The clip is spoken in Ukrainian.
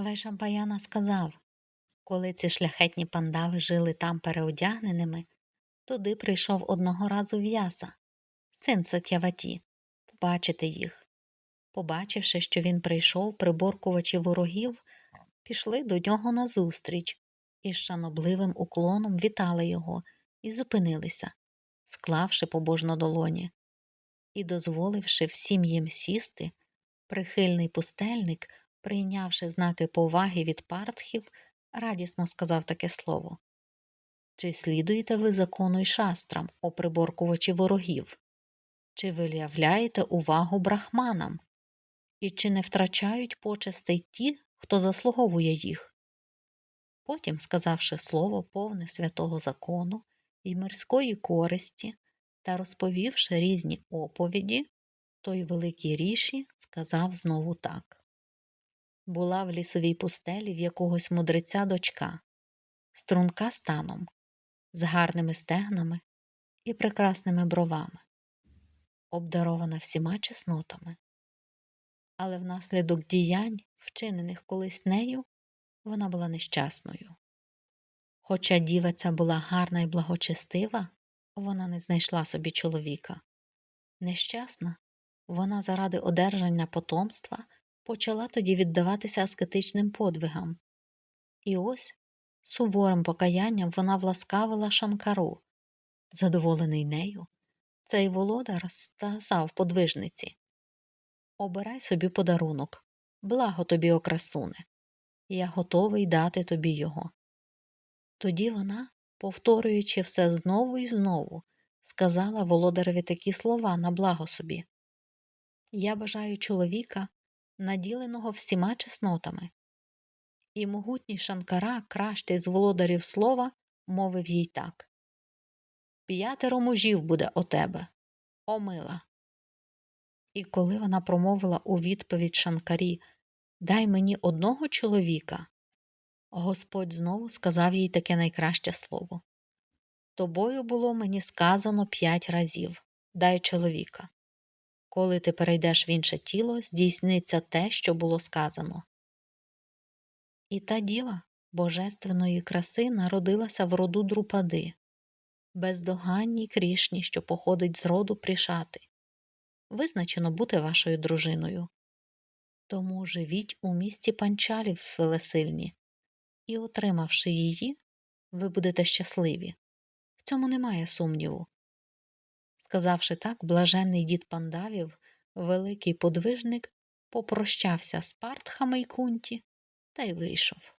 Вайшампаяна сказав, коли ці шляхетні пандави жили там переодягненими, туди прийшов одного разу в'яса, син Сатяваті, побачити їх. Побачивши, що він прийшов, приборкувачі ворогів, пішли до нього назустріч і з шанобливим уклоном вітали його і зупинилися, склавши побожно долоні. І, дозволивши всім їм сісти, прихильний пустельник, прийнявши знаки поваги від партхів, радісно сказав таке слово. Чи слідуєте ви закону й шастрам, о приборкувачі ворогів? Чи виявляєте увагу брахманам? І чи не втрачають почестей ті, хто заслуговує їх? Потім, сказавши слово повне святого закону і мирської користі та розповівши різні оповіді, той великий ріші сказав знову так. Була в лісовій пустелі в якогось мудреця дочка, струнка станом, з гарними стегнами і прекрасними бровами, обдарована всіма чеснотами. Але внаслідок діянь, вчинених колись нею, вона була нещасною. Хоча діва ця була гарна і благочестива, вона не знайшла собі чоловіка. Нещасна, вона заради одержання потомства почала тоді віддаватися аскетичним подвигам. І ось суворим покаянням вона власкавила шанкару. Задоволений нею, цей володар сказав подвижниці Обирай собі подарунок, благо тобі, окрасуне, я готовий дати тобі його. Тоді вона, повторюючи все знову і знову, сказала володареві такі слова на благо собі Я бажаю чоловіка, наділеного всіма чеснотами. І могутній Шанкара, кращий з володарів слова, мовив їй так П'ятеро мужів буде о тебе, о мила. І коли вона промовила у відповідь Шанкарі Дай мені одного чоловіка, Господь знову сказав їй таке найкраще слово Тобою було мені сказано п'ять разів дай чоловіка. Коли ти перейдеш в інше тіло, здійсниться те, що було сказано. І та діва божественної краси народилася в роду друпади, бездоганній крішні, що походить з роду пришати. Визначено бути вашою дружиною. Тому живіть у місті панчалів велесильні, і, отримавши її, ви будете щасливі. В цьому немає сумніву. Сказавши так, блаженний дід пандавів, великий подвижник, попрощався з партхами й кунті та й вийшов.